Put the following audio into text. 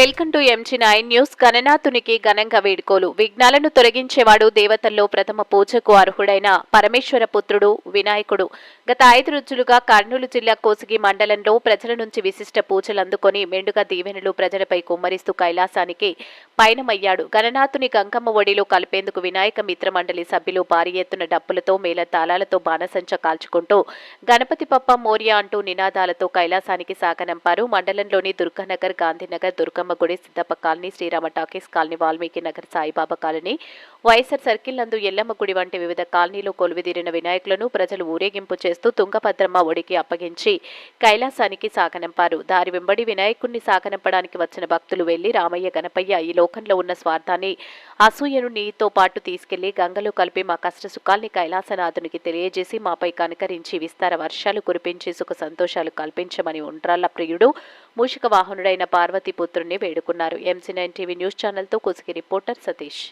Welcome to MG nine news. గణనాథునికి ఘనంగా వేడుకోలు. విఘ్నాలను తొలగించేవాడు దేవతల్లో ప్రథమ పూజకు అర్హుడైన పరమేశ్వర పుత్రుడు వినాయకుడు. గత ఐదు రోజులుగా కర్నూలు జిల్లా కోసిగి మండలంలో ప్రజల నుంచి విశిష్ట పూజలు అందుకొని మెండుగా దీవెనలు ప్రజలపై కుమ్మరిస్తూ కైలాసానికి పయనమయ్యాడు. గణనాథుని గంగమ్మ ఒడిలో కలిపేందుకు వినాయక మిత్ర మండలి సభ్యులు భారీ ఎత్తున డప్పులతో మేళ తాళాలతో బాణసంచ కాల్చుకుంటూ గణపతి పప్ప మోర్య అంటూ నినాదాలతో కైలాసానికి సాగనంపారు. మండలంలోని దుర్గానగర్ గాంధీనగర్ దుర్గమ్మ గుడి Siddappa colony Srirama talkies colony Valmiki Nagar Saibaba colony YSR circle నందు ఎల్లమ్మ గుడి వంటి వివిధ కాలనీలో కొలువిదీరిన వినాయకులను ప్రజలు ఊరేగింపు చేస్తూ తుంగభద్రమ్మ ఒడికి అప్పగించి కైలాసానికి సాగనంపారు. దారి వెంబడి వినాయకుణ్ణి సాగనంపడానికి వచ్చిన భక్తులు వెళ్ళి రామయ్య గణపయ్య ఈ లోకంలో ఉన్న స్వార్థాన్ని అసూయను నీతో పాటు తీసుకెళ్ళి గంగలో కలిపి మా కష్ట సుఖాల్ని కైలాసనాథునికి తెలియజేసి మాపై కనకరించి విస్తార వర్షాలు కురిపించి సుఖ సంతోషాలు కల్పించమని ఉండ్రాళ్ళ ప్రియుడు మూషిక వాహనుడైన పార్వతీపుత్రుణ్ణి వేడుకున్నారు. ఎంసీ నైన్ టీవీ న్యూస్ ఛానల్తో కుసికి రిపోర్టర్ సతీష్.